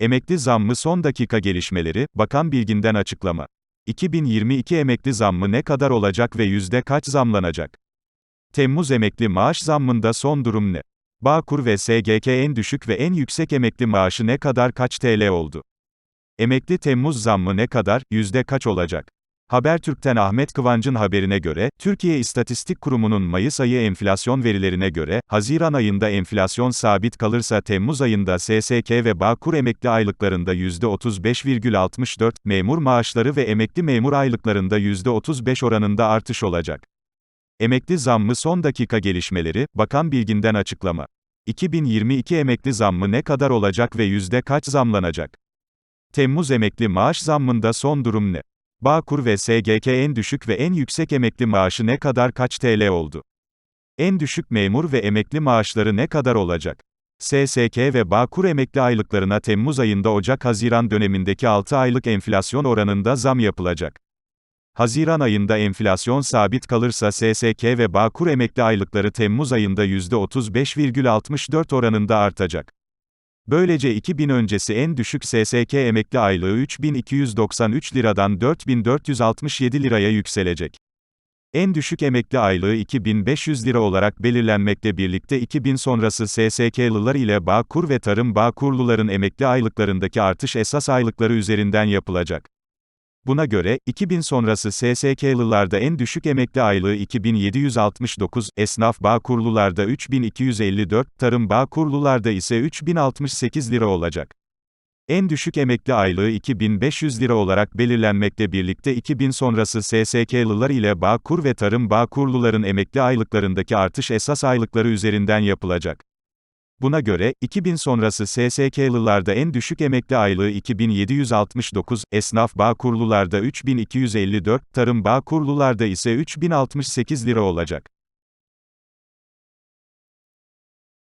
Emekli zammı son dakika gelişmeleri, Bakan Bilgin'den açıklama. 2022 emekli zammı ne kadar olacak ve yüzde kaç zamlanacak? Temmuz emekli maaş zammında son durum ne? Bağkur ve SGK en düşük ve en yüksek emekli maaşı ne kadar kaç TL oldu? Emekli Temmuz zammı ne kadar, yüzde kaç olacak? Habertürk'ten Ahmet Kıvanç'ın haberine göre, Türkiye İstatistik Kurumu'nun Mayıs ayı enflasyon verilerine göre, Haziran ayında enflasyon sabit kalırsa Temmuz ayında SSK ve Bağkur emekli aylıklarında %35,64, memur maaşları ve emekli memur aylıklarında %35 oranında artış olacak. Emekli zammı son dakika gelişmeleri, Bakan Bilgin'den açıklama. 2022 emekli zammı ne kadar olacak ve yüzde kaç zamlanacak? Temmuz emekli maaş zammında son durum ne? Bağkur ve SGK en düşük ve en yüksek emekli maaşı ne kadar kaç TL oldu? En düşük memur ve emekli maaşları ne kadar olacak? SSK ve Bağkur emekli aylıklarına Temmuz ayında Ocak-Haziran dönemindeki 6 aylık enflasyon oranında zam yapılacak. Haziran ayında enflasyon sabit kalırsa SSK ve Bağkur emekli aylıkları Temmuz ayında %35,64 oranında artacak. Böylece 2000 öncesi en düşük SSK emekli aylığı 3293 liradan 4467 liraya yükselecek. En düşük emekli aylığı 2500 lira olarak belirlenmekle birlikte 2000 sonrası SSK'lılar ile Bağkur ve Tarım Bağkurluların emekli aylıklarındaki artış esas aylıkları üzerinden yapılacak. Buna göre, 2000 sonrası SSK'lılarda en düşük emekli aylığı 2769, esnaf Bağkurlularda 3254, tarım Bağkurlularda ise 3068 lira olacak. En düşük emekli aylığı 2500 lira olarak belirlenmekle birlikte 2000 sonrası SSK'lılar ile Bağkur ve Tarım Bağkurluların emekli aylıklarındaki artış esas aylıkları üzerinden yapılacak. Buna göre, 2000 sonrası SSK'lılarda en düşük emekli aylığı 2769, esnaf Bağkurlularda 3254, tarım Bağkurlularda ise 3068 lira olacak.